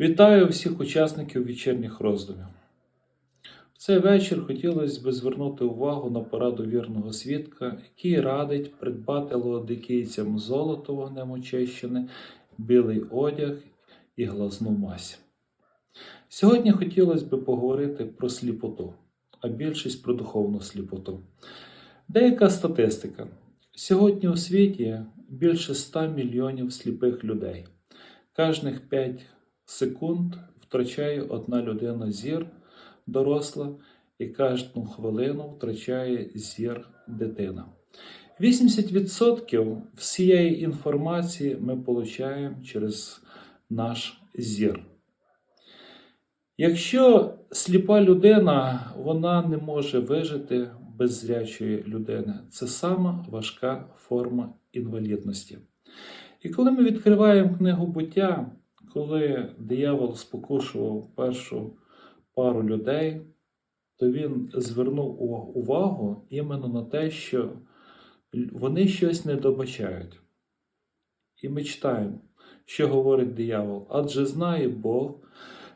Вітаю всіх учасників вечірніх роздумів. В цей вечір хотілося б звернути увагу на пораду вірного свідка, який радить придбати леодикійцям золото вогнем очищене, білий одяг і глазну мазь. Сьогодні хотілося б поговорити про сліпоту, а більшість про духовну сліпоту. Деяка статистика. Сьогодні у світі більше 100 мільйонів сліпих людей. Кожних 5 секунд втрачає одна людина зір доросла, і кожну хвилину втрачає зір дитина. 80% всієї інформації ми отримуємо через наш зір. Якщо сліпа людина, вона не може вижити без зрячої людини. Це сама важка форма інвалідності. І коли ми відкриваємо книгу буття, коли диявол спокушував першу пару людей, то він звернув увагу іменно на те, що вони щось не добачають. І ми читаємо, що говорить диявол. Адже знає Бог,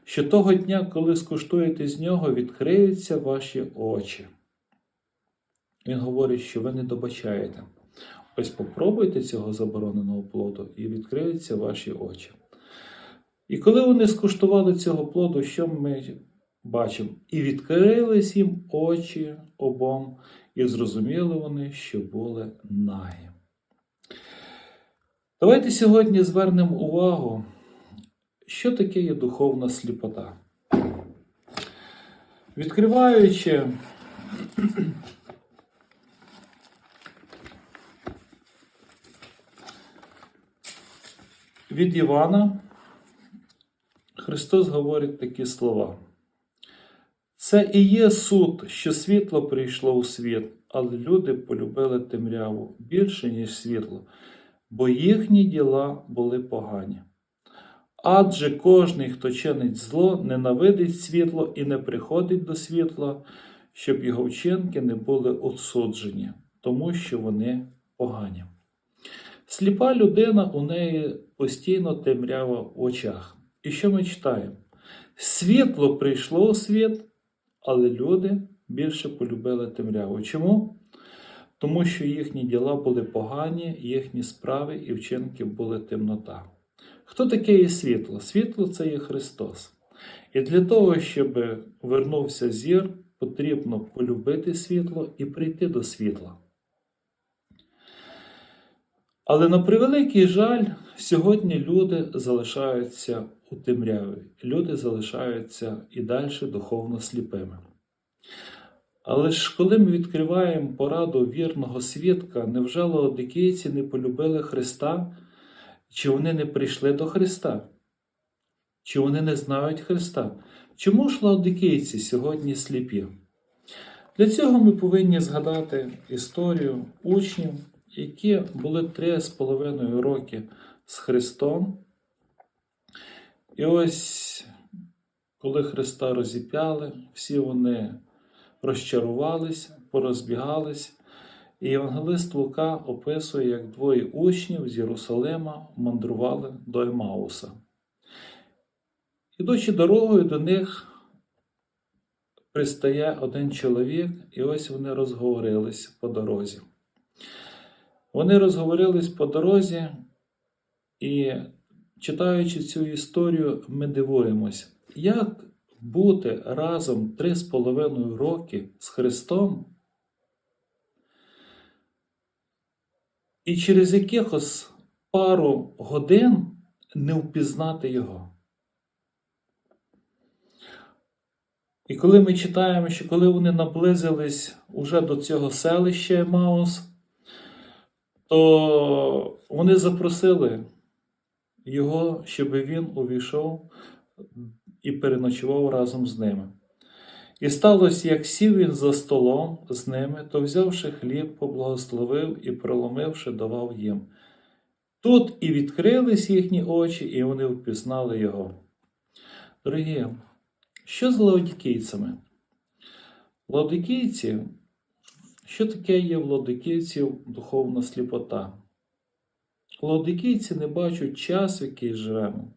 що того дня, коли скуштуєте з нього, відкриються ваші очі. Він говорить, що ви не добачаєте. Ось попробуйте цього забороненого плоду і відкриються ваші очі. І коли вони скуштували цього плоду, що ми бачимо? І відкрились їм очі обом, і зрозуміли вони, що були нагі. Давайте сьогодні звернемо увагу, що таке є духовна сліпота. Відкриваючи від Івана, Христос говорить такі слова. Це і є суд, що світло прийшло у світ, але люди полюбили темряву більше, ніж світло, бо їхні діла були погані. Адже кожний, хто чинить зло, ненавидить світло і не приходить до світла, щоб його вчинки не були отсуджені, тому що вони погані. Сліпа людина у неї постійно темрява в очах. І що ми читаємо? Світло прийшло у світ, але люди більше полюбили темряву. Чому? Тому що їхні діла були погані, їхні справи і вчинки були темнота. Хто таке є світло? Світло це є Христос. І для того, щоб вернувся зір, потрібно полюбити світло і прийти до світла. Але на превеликий жаль, сьогодні люди залишаються у темряві, люди залишаються і далі духовно сліпими. Але ж коли ми відкриваємо пораду вірного свідка, невже лаодикійці не полюбили Христа, чи вони не прийшли до Христа? Чи вони не знають Христа? Чому ж лаодикійці сьогодні сліпі? Для цього ми повинні згадати історію учнів, які були три з половиною роки з Христом. І ось, коли Христа розіп'яли, всі вони розчарувались, порозбігались. І Євангелист Лука описує, як двоє учнів з Єрусалима мандрували до Емауса. Ідучи дорогою до них пристає один чоловік, і ось вони розговорились по дорозі. Вони розговорились по дорозі, і читаючи цю історію, ми дивуємось, як бути разом три з половиною роки з Христом, і через якихось пару годин не впізнати Його. І коли ми читаємо, що коли вони наблизились уже до цього селища Емаус, то вони запросили його, щоб він увійшов і переночував разом з ними. І сталося, як сів він за столом з ними, то взявши хліб, поблагословив і, проломивши, давав їм. Тут і відкрились їхні очі, і вони впізнали його. Дорогі, що з лаодікійцями? Лаодикійці що таке є в ладиківців духовна сліпота? Ладикійці не бачать час, в який живемо.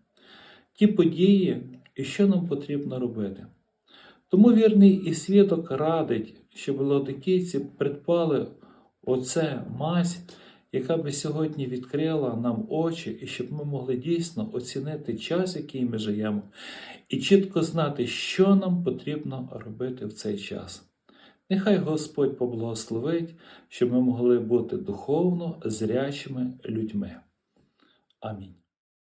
ті події і що нам потрібно робити. Тому вірний і свідок радить, щоб лаодикійці придбали оце мазь, яка би сьогодні відкрила нам очі, і щоб ми могли дійсно оцінити час, який ми живемо, і чітко знати, що нам потрібно робити в цей час. Нехай Господь поблагословить, щоб ми могли бути духовно зрячими людьми. Амінь.